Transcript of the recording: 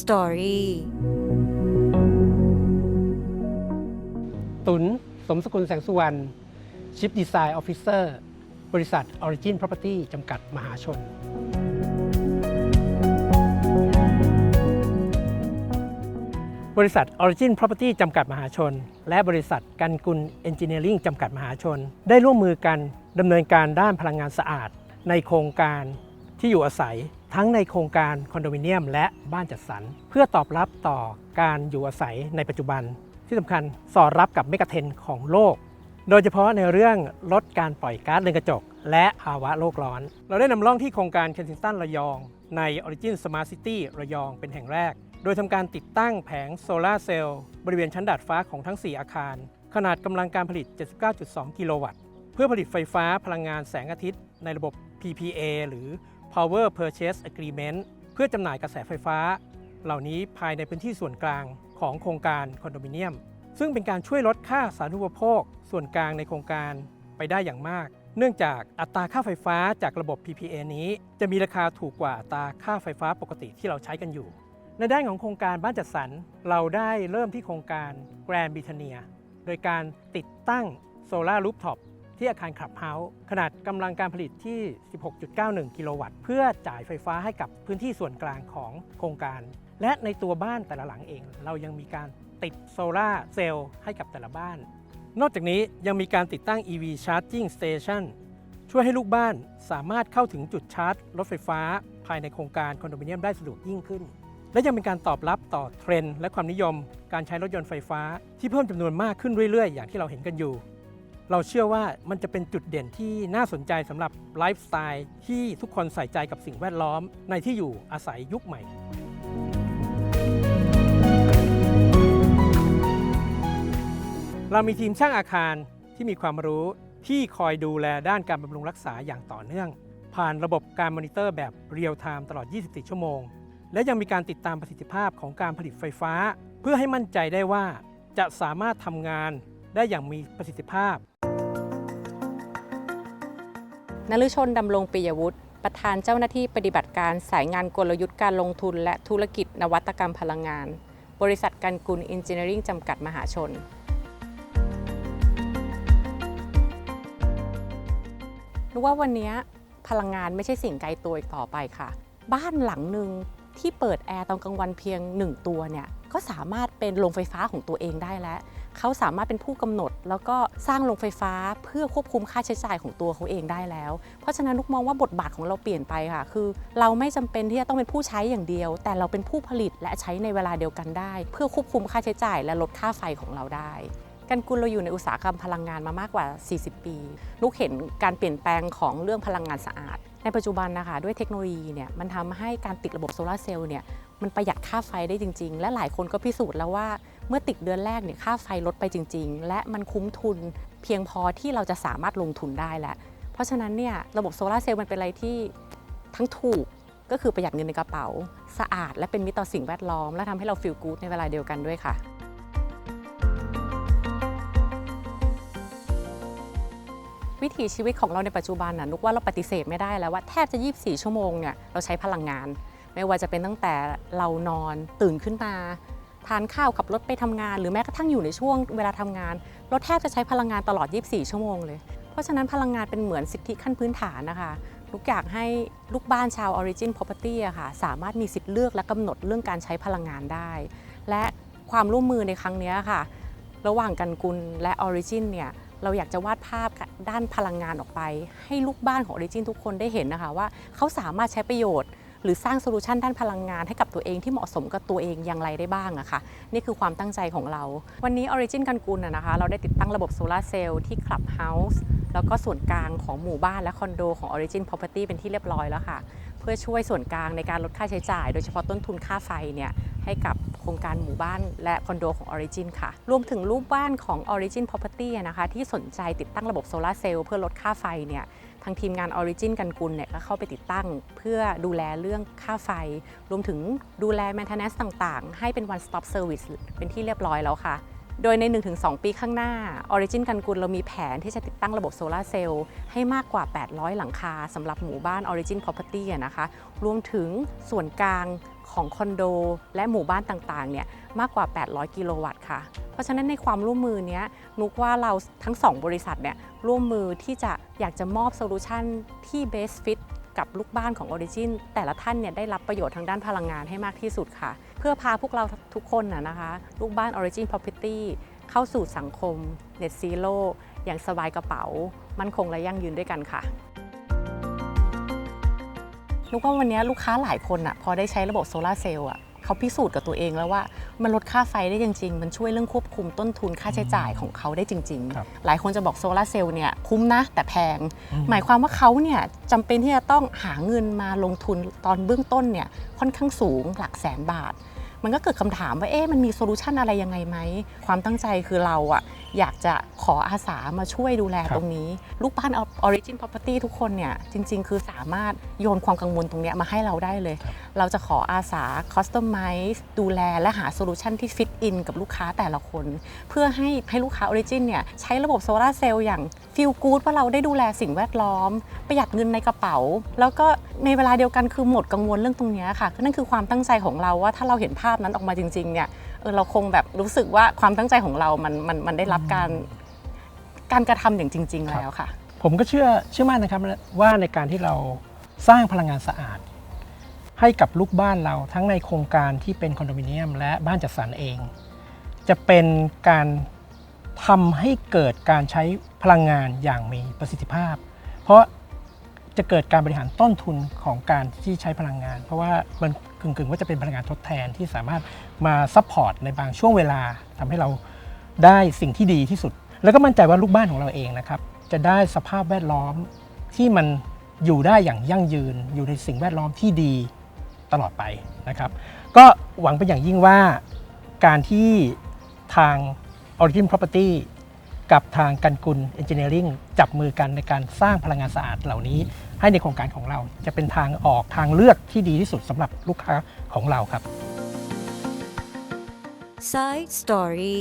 Story ตุนสมสกุลแสงสุวรรณชิปดีไซน์ออฟฟิเซอร์บริษัท Origin Property จำกัดมหาชน บริษัท Origin Property จำกัดมหาชน และบริษัทกันกุล Engineering จำกัดมหาชน ได้ร่วมมือกันดำเนินการด้านพลังงานสะอาด ในโครงการที่อยู่อาศัย ทั้งในโครงการคอนโดมิเนียมและบ้านจัดสรร เพื่อตอบรับต่อการอยู่อาศัยในปัจจุบัน ที่สำคัญสอดรับกับเมกะเทนของโลก โดยเฉพาะในเรื่องลดการปล่อยก๊าซเรือนกระจก และภาวะโลกร้อน เราได้นำร่องที่โครงการเคนซิงตันระยอง ใน Origin Smart City ระยองเป็นแห่งแรก โดยทำการติดตั้งแผงโซลาร์เซลล์บริเวณชั้นดาดฟ้าของทั้ง 4 อาคาร ขนาดกำลังการผลิต 79.2 กิโลวัตต์ เพื่อผลิตไฟฟ้าพลังงานแสงอาทิตย์ ในระบบ PPA หรือ Power Purchase Agreement เพื่อจำหน่ายกระแสไฟฟ้า เหล่านี้ภายในพื้นที่ส่วนกลางของโครงการคอนโดมิเนียม ซึ่งเป็นการช่วยลดค่าสาธารณูปโภค ส่วนกลางในโครงการไปได้อย่างมาก เนื่องจากอัตราค่าไฟฟ้าจากระบบ PPA นี้ จะมีราคาถูกกว่าอัตราค่าไฟฟ้าปกติที่เราใช้กันอยู่ ในด้านของโครงการบ้านจัดสรรเราได้เริ่มที่โครงการแกรนบิทเนียโดยการติดตั้งโซลารูฟท็อป ที่อาคารคลับเฮาส์ขนาดกำลังการผลิตที่ 16.91 กิโลวัตต์ เพื่อจ่ายไฟฟ้าให้กับพื้นที่ส่วนกลางของโครงการ และในตัวบ้านแต่ละหลังเอง เรายังมีการติดโซลาร์เซลล์ให้กับแต่ละบ้าน นอกจากนี้ยังมีการติดตั้ง EV Charging Station ช่วยให้ลูกบ้านสามารถเข้าถึงจุดชาร์จรถไฟฟ้า ภายในโครงการคอนโดมิเนียมได้สะดวกยิ่งขึ้น และยังเป็นการตอบรับต่อเทรนด์และความนิยม การใช้รถยนต์ไฟฟ้าที่เพิ่มจำนวนมากขึ้นเรื่อยๆ อย่างที่เราเห็นกันอยู่ เราเชื่อว่ามันจะเป็นจุดเด่นที่น่าสนใจสำหรับไลฟ์สไตล์ที่ทุกคนใส่ใจกับสิ่งแวดล้อมในที่อยู่อาศัยยุคใหม่ เรามีทีมช่างอาคารที่มีความรู้ที่คอยดูแลด้านการบำรุงรักษาอย่างต่อเนื่อง ผ่านระบบการมอนิเตอร์แบบเรียลไทม์ตลอด 24 ชั่วโมง และยังมีการติดตามประสิทธิภาพของการผลิตไฟฟ้า เพื่อให้มั่นใจได้ว่าจะสามารถทำงานได้อย่างมีประสิทธิภาพ นฤชนดำรงปิยวุฒิประธานเจ้าหน้าที่ปฏิบัติการสายงานกลยุทธ์การลงทุน และธุรกิจนวัตกรรมพลังงาน บริษัทกันกุลอินจิเนียริงจำกัดมหาชน รู้ว่าวันนี้พลังงานไม่ใช่สิ่งไกลตัวอีกต่อไปค่ะ บ้านหลังหนึ่งที่เปิดแอร์ตอนกลางวันเพียง 1 ตัวเนี่ยก็สามารถเป็นโรงไฟฟ้าของตัวเองได้แล้ว เขาสามารถเป็นผู้กำหนด แล้วก็สร้างโรงไฟฟ้าเพื่อควบคุมค่าใช้จ่ายของตัวเขาเองได้แล้ว เพราะฉะนั้นลูกมองว่าบทบาทของเราเปลี่ยนไปค่ะ คือ เราไม่จำเป็นที่จะต้องเป็นผู้ใช้อย่างเดียว แต่เราเป็นผู้ผลิตและใช้ในเวลาเดียวกันได้ เพื่อควบคุมค่าใช้จ่าย และลดค่าไฟของเราได้กันกุลเราอยู่ในอุตสาหกรรมพลังงานมามากกว่า 40 ปีลูกเห็นการเปลี่ยนแปลงของเรื่องพลังงานสะอาด ในปัจจุบันนะคะ ด้วยเทคโนโลยีเนี่ยมันทำให้การติดระบบโซลาร์เซลล์เนี่ยมันประหยัดค่าไฟได้จริง ๆ และหลายคนก็พิสูจน์แล้วว่า เมื่อติดเดือนแรกเนี่ยค่าไฟลดไปจริง ๆ และมันคุ้มทุนเพียงพอที่เราจะสามารถลงทุนได้แล้ว เพราะฉะนั้นเนี่ยระบบโซลาร์เซลล์มันเป็นอะไรที่ทั้งถูกก็คือประหยัดเงินในกระเป๋า สะอาดและเป็นมิตรต่อสิ่งแวดล้อม และทำให้เราฟีลกู๊ดในเวลาเดียวกันด้วยค่ะ วิถีชีวิตของเราในปัจจุบันน่ะนุกว่าเราปฏิเสธไม่ได้แล้วว่าแทบจะ 24 ชั่วโมงเนี่ยเราใช้พลังงาน ไม่ว่าจะเป็นตั้งแต่เรานอนตื่นขึ้นมา ทานข้าวขับรถไปทำงาน หรือแม้กระทั่งอยู่ในช่วงเวลาทำงาน เราแทบจะใช้พลังงานตลอด 24 ชั่วโมงเลย เพราะฉะนั้นพลังงานเป็นเหมือนสิทธิขั้นพื้นฐานนะคะนุกอยากให้ลูกบ้านชาว Origin Property อะค่ะสามารถมีสิทธิ์เลือกและกำหนดเรื่องการใช้พลังงานได้ และความร่วมมือในครั้งนี้ค่ะ ระหว่างกันกุลและ Origin เนี่ยเราอยากจะวาดภาพด้านพลังงานออกไป ให้ลูกบ้านของ Origin ทุกคนได้เห็นนะคะว่าเขาสามารถใช้ประโยชน์ หรือสร้างโซลูชันด้านพลังงานให้กับตัวเองที่เหมาะสมกับตัวเองอย่างไรได้บ้างอะค่ะนี่คือความตั้งใจของเรา วันนี้ Origin กันกุลอะนะคะเราได้ติดตั้งระบบโซลาร์เซลล์ที่ Clubhouse แล้วก็ส่วนกลางของหมู่บ้านและคอนโดของ Origin Property เป็นที่เรียบร้อยแล้วค่ะ เพื่อช่วยส่วนกลางในการลดค่าใช้จ่าย โดยเฉพาะต้นทุนค่าไฟเนี่ยให้กับโครงการหมู่บ้านและคอนโดของ Origin ค่ะ รวมถึงรูปบ้านของ Origin Property นะคะที่สนใจติดตั้งระบบโซลาร์เซลล์เพื่อลดค่าไฟเนี่ย ทางทีมงาน Origin กันกุลเนี่ยก็เข้าไปติดตั้ง เพื่อดูแลเรื่องค่าไฟ รวมถึงดูแล maintenance ต่างๆ ให้เป็น one stop service เป็นที่เรียบร้อยแล้วค่ะ โดยใน 1-2 ปีข้างหน้า Origin กันกุลเรามีแผนที่จะติดตั้งระบบโซลาร์เซลล์ให้มากกว่า 800 หลังคาสำหรับหมู่บ้าน Origin Property นะคะ รวมถึงส่วนกลาง ของคอนโด และหมู่บ้านต่างๆเนี่ยมากกว่า 800 กิโลวัตต์ค่ะ เพราะฉะนั้นในความร่วมมือเนี้ยนุกว่าเราทั้ง 2 บริษัทเนี่ยร่วมมือที่จะอยากจะมอบโซลูชันที่ best fit กับลูกบ้านของ Origin แต่ละท่านเนี่ยได้รับประโยชน์ทางด้านพลังงานให้มากที่สุดค่ะ เพื่อพาพวกเราทุกคนนะนะคะ ลูกบ้าน Origin Property เข้าสู่สังคม Net Zero อย่างสบายกระเป๋า มั่นคงและยั่งยืนด้วยกันค่ะ นุกว่าวันนี้ลูกค้าหลายคนอะพอได้ใช้ระบบโซลาร์เซลล์อะเขาพิสูจน์กับตัวเองแล้วว่ามันลดค่าไฟได้จริง ๆ มันช่วยเรื่องควบคุมต้นทุนค่าใช้จ่ายของเขาได้จริง ครับๆ หลายคนจะบอกโซลาร์เซลล์เนี่ยคุ้มนะแต่แพง อืม หมายความว่าเขาเนี่ยจำเป็นที่จะต้องหาเงินมาลงทุนตอนเบื้องต้นเนี่ยค่อนข้างสูงหลักแสนบาท มันก็เกิดคำถามว่าเอ๊ะมันมีโซลูชันอะไรยังไงไหม ความตั้งใจคือเราอะอยากจะขออาสามาช่วยดูแลครับตรงนี้ ลูกบ้าน Origin Property ทุกคนเนี่ย จริง ๆ คือสามารถโยนความกังวลตรงเนี้ยมาให้เราได้เลย เราจะขออาสา Customize ดูแลและหาโซลูชันที่ฟิตอินกับลูกค้าแต่ละคน เพื่อให้ให้ลูกค้า Origin เนี่ยใช้ระบบโซลาร์เซลล์อย่างฟีลกู๊ดว่าเราได้ดูแลสิ่งแวดล้อม ประหยัดเงินในกระเป๋า แล้วก็ในเวลาเดียวกันคือหมดกังวลเรื่องตรงเนี้ยค่ะนั่นคือความตั้งใจของเราว่าถ้าเราเห็นภาพนั้นออกมาจริงๆเนี่ยเออเราคงแบบรู้สึกว่าความตั้งใจของเรามันมันมันได้รับการการกระทำอย่างจริง ๆ แล้วค่ะ ผมก็เชื่อเชื่อมั่นนะครับว่าในการที่เราสร้างพลังงานสะอาด ให้กับลูกบ้านเราทั้งในโครงการที่เป็นคอนโดมิเนียม และบ้านจัดสรรเอง จะเป็นการทำให้เกิดการใช้พลังงานอย่างมีประสิทธิภาพ เพราะจะเกิดการบริหารต้นทุนของการที่ใช้พลังงาน เพราะว่ามัน กึ่งๆ ว่าจะเป็นพลังงานทดแทนที่สามารถมาซัพพอร์ตในบางช่วงเวลาทำให้เราได้สิ่งที่ดีที่สุด แล้วก็มั่นใจว่าลูกบ้านของเราเองนะครับจะได้สภาพแวดล้อมที่มันอยู่ได้อย่างยั่งยืน อยู่ในสิ่งแวดล้อมที่ดีตลอดไปนะครับ ก็หวังเป็นอย่างยิ่งว่าการที่ทาง Origin Property กับทางกันกุล Engineering จับมือกันในการสร้างพลังงานสะอาดเหล่านี้ ให้ในโครงการของเราจะเป็นทางออกทางเลือกที่ดีที่สุดสำหรับลูกค้าของเราครับ Side Story